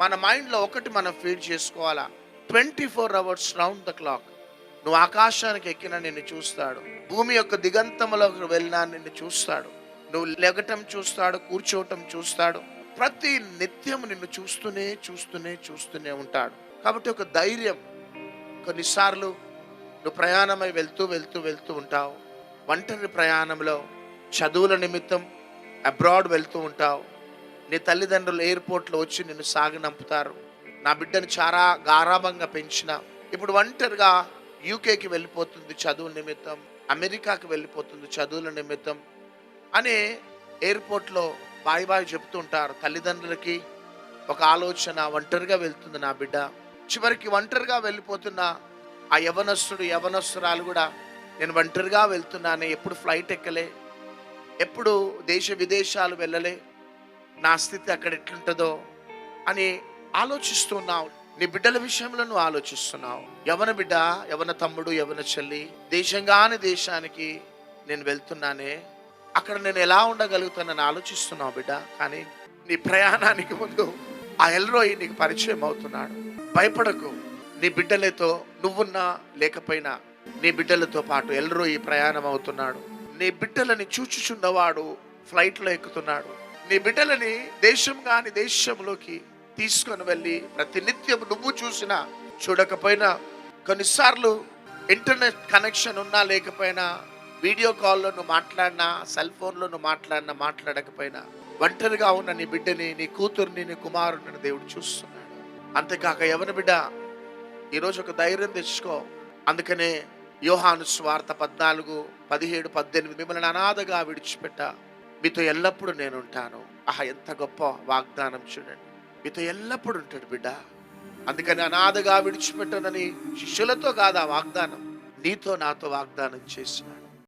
మన మైండ్లో ఒకటి మనం ఫీడ్ చేసుకోవాలా? Twenty four hours round the clock. నువ్వు ఆకాశానికి ఎక్కిన నిన్ను చూస్తాడు. భూమి యొక్క దిగంతములోకి వెళ్ళినా నిన్ను చూస్తాడు. నువ్వు లెగటం చూస్తాడు కూర్చోవటం చూస్తాడు. ప్రతి నిత్యం నిన్ను చూస్తూనే చూస్తూనే చూస్తూనే ఉంటాడు. కాబట్టి ఒక ధైర్యం. కొన్నిసార్లు నువ్వు ప్రయాణమై వెళ్తూ వెళ్తూ వెళ్తూ ఉంటావు. ఒంటరి ప్రయాణంలో చదువుల నిమిత్తం అబ్రాడ్ వెళ్తూ ఉంటావు. నీ తల్లిదండ్రులు ఎయిర్పోర్ట్లో వచ్చి నిన్ను సాగనంపుతారు నా బిడ్డను చాలా గారాభంగా పెంచిన. ఇప్పుడు ఒంటరిగా యూకేకి వెళ్ళిపోతుంది చదువుల నిమిత్తం అమెరికాకి వెళ్ళిపోతుంది చదువుల నిమిత్తం అని ఎయిర్పోర్ట్లో బాయ్ బాయ్ చెప్తుంటారు తల్లిదండ్రులకి ఒక ఆలోచన ఒంటరిగా వెళ్తుంది నా బిడ్డ. చివరికి ఒంటరిగా వెళ్ళిపోతున్న ఆ యవనస్తుడు యవనస్తురాలు కూడా నేను ఒంటరిగా వెళ్తున్నానే ఎప్పుడు ఫ్లైట్ ఎక్కలే ఎప్పుడు దేశ విదేశాలు వెళ్ళలే నా స్థితి అక్కడ ఎట్లుంటుందో అని ఆలోచిస్తున్నావు. నీ బిడ్డల విషయంలో నువ్వు ఆలోచిస్తున్నావు. ఎవరి బిడ్డ ఎవరి తమ్ముడు ఎవరి చెల్లి దేశంగాని దేశానికి నేను వెళ్తున్నానే అక్కడ నేను ఎలా ఉండగలుగుతానని ఆలోచిస్తున్నావు బిడ్డ. కానీ నీ ప్రయాణానికి ముందు ఆ ఎల్రోయి నీకు పరిచయం అవుతున్నాడు. భయపడకు. నీ బిడ్డలతో నువ్వున్నా లేకపోయినా నీ బిడ్డలతో పాటు ఎల్రోయి ప్రయాణం అవుతున్నాడు. నీ బిడ్డలని చూచుచున్నవాడు ఫ్లైట్లో ఎక్కుతున్నాడు. నీ బిడ్డలని దేశం కాని దేశంలోకి తీసుకొని వెళ్ళి ప్రతినిత్యం నువ్వు చూసినా చూడకపోయినా కొన్నిసార్లు ఇంటర్నెట్ కనెక్షన్ ఉన్నా లేకపోయినా వీడియో కాల్లో నువ్వు మాట్లాడినా సెల్ ఫోన్లో నువ్వు మాట్లాడినా మాట్లాడకపోయినా ఒంటరిగా ఉన్న నీ బిడ్డని నీ కూతుర్ని నీ కుమారుడిని దేవుడు చూస్తున్నాడు. అంతేకాక ఎవరి బిడ్డ? ఈరోజు ఒక ధైర్యం తెచ్చుకో. అందుకనే యోహాను స్వార్థ పద్నాలుగు పదిహేడు పద్దెనిమిది మిమ్మల్ని అనాథగా విడిచిపెట్ట. మీతో ఎల్లప్పుడూ నేనుంటాను. ఆహా ఎంత గొప్ప వాగ్దానం చూడండి. మీతో ఎల్లప్పుడూ ఉంటాడు బిడ్డ. అందుకని అనాథగా విడిచిపెట్టనని శిష్యులతో కాదు ఆ వాగ్దానం. నీతో నాతో వాగ్దానం చేసినాడు.